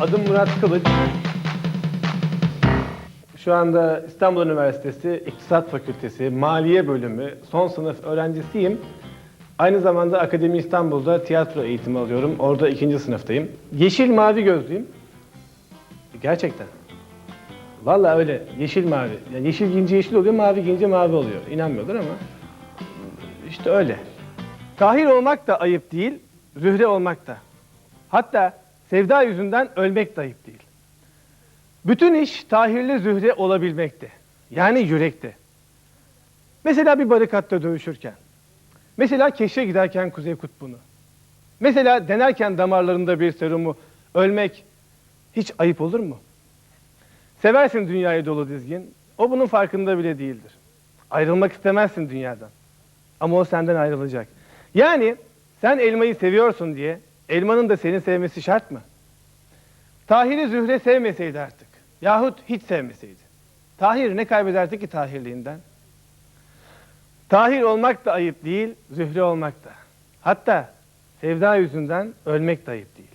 Adım Murat Kılıç. Şu anda İstanbul Üniversitesi İktisat Fakültesi Maliye Bölümü son sınıf öğrencisiyim. Aynı zamanda Akademi İstanbul'da tiyatro eğitimi alıyorum. Orada ikinci sınıftayım. Yeşil mavi gözlüyüm. Gerçekten. Vallahi öyle yeşil mavi. Yani yeşil giyince yeşil oluyor, mavi giyince mavi oluyor. İnanmıyorlar ama işte öyle. Tahir olmak da ayıp değil, zühre olmak da. Hatta sevda yüzünden ölmek de ayıp değil. Bütün iş tahirli zühre olabilmekte. Yani yürekte. Mesela bir barikatta dövüşürken. Mesela keşfe giderken Kuzey Kutbu'nu. Mesela denerken damarlarında bir serumu ölmek hiç ayıp olur mu? Seversin dünyayı dolu dizgin. O bunun farkında bile değildir. Ayrılmak istemezsin dünyadan. Ama o senden ayrılacak. Yani sen elmayı seviyorsun diye elmanın da seni sevmesi şart mı? Tahir'i Zühre sevmeseydi artık. Yahut hiç sevmeseydi. Tahir ne kaybederdi ki tahirliğinden? Tahir olmak da ayıp değil, Zühre olmak da. Hatta sevda yüzünden ölmek de ayıp değil.